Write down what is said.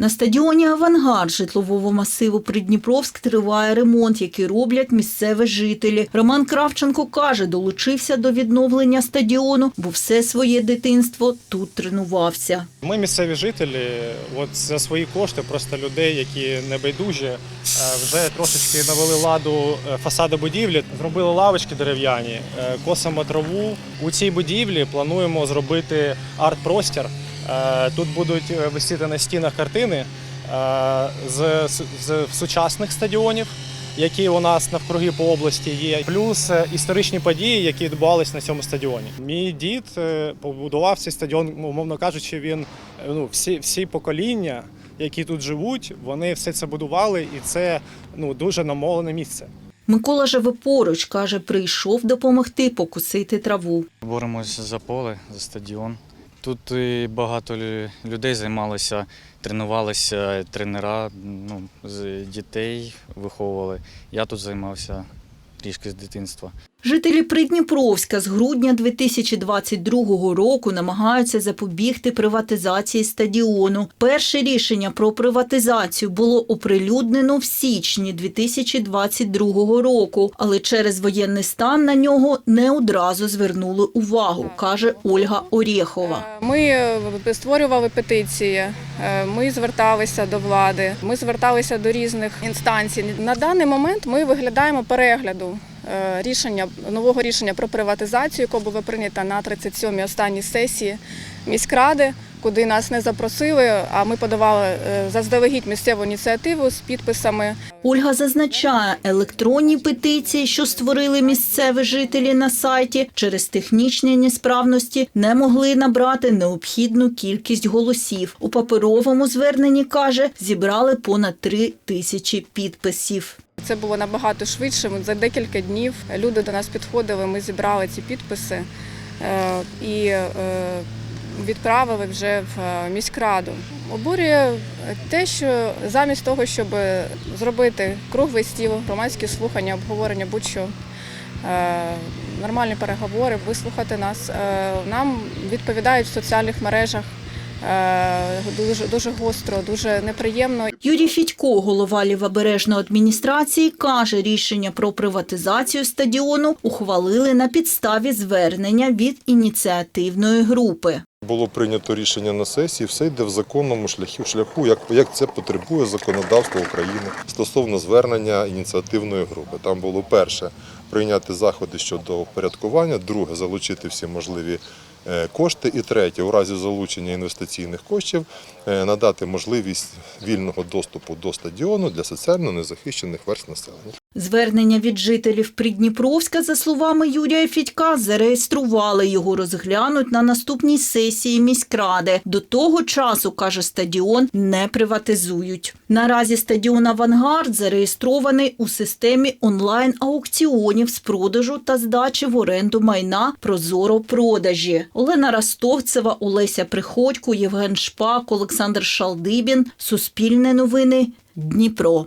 На стадіоні Авангард житлового масиву Придніпровськ триває ремонт, який роблять місцеві жителі. Роман Кравченко каже, долучився до відновлення стадіону, бо все своє дитинство тут тренувався. Ми місцеві жителі, от за свої кошти, просто людей, які небайдужі, е, вже трошечки навели ладу е, фасаду будівлі, зробили лавочки дерев'яні, е, косимо траву. У цій будівлі плануємо зробити арт-простір. Е, Тут будуть е, висіти на стінах картини е, з, з, з сучасних стадіонів. Які у нас навкруги по області є, плюс історичні події, які відбувалися на цьому стадіоні. Мій дід побудував цей стадіон, ну, умовно кажучи, він ну всі, всі покоління, які тут живуть, вони все це будували, і це ну дуже намолене місце. Микола живе поруч, каже, прийшов допомогти покусити траву. Боремось за поле, за стадіон. Тут і багато людей займалося, тренувалися, тренера ну, з дітей виховували. Я тут займався трішки з дитинства. Жителі Придніпровська з грудня 2022 року намагаються запобігти приватизації стадіону. Перше рішення про приватизацію було оприлюднено в січні 2022 року, але через воєнний стан на нього не одразу звернули увагу, каже Ольга Орєхова. Ми е, створювали петиції, е, ми зверталися до влади, ми зверталися до різних інстанцій. На даний момент ми виглядаємо перегляду е, рішення нового рішення про приватизацію, яке було прийнято на 37-й останній сесії міськради, куди нас не запросили. А ми подавали е, заздалегідь місцеву ініціативу з підписами. Ольга зазначає, електронні петиції, що створили місцеві жителі на сайті, через технічні несправності не могли набрати необхідну кількість голосів. У паперовому зверненні каже, зібрали понад три тисячі підписів. Це було набагато швидше. За декілька днів люди до нас підходили, ми зібрали ці підписи е, і е, відправили вже в е, міськраду. Обурює те, що замість того, щоб зробити круглий стіл, громадські слухання, обговорення будь-що. Нормальні переговори, вислухати нас. Нам відповідають в соціальних мережах дуже дуже гостро, дуже неприємно. Юрій Фідько, голова лівобережної адміністрації, каже, рішення про приватизацію стадіону ухвалили на підставі звернення від ініціативної групи. Було прийнято рішення на сесії, все йде в законному шляху, шляху як, як це потребує законодавство України стосовно звернення ініціативної групи. Там було перше прийняти заходи щодо впорядкування, друге залучити всі можливі е, кошти, і третє, у разі залучення інвестиційних коштів е, надати можливість вільного доступу до стадіону для соціально незахищених верст населення. Звернення від жителів Придніпровська, за словами Юрія Фідька, зареєстрували його розглянуть на наступній сесії міськради. До того часу, каже стадіон, не приватизують. Наразі стадіон Авангард зареєстрований у системі онлайн-аукціонів з продажу та здачі в оренду майна Прозоро продажі. Олена Ростовцева, Олеся Приходько, Євген Шпак, Олександр Шалдибін. Суспільне новини. Дніпро.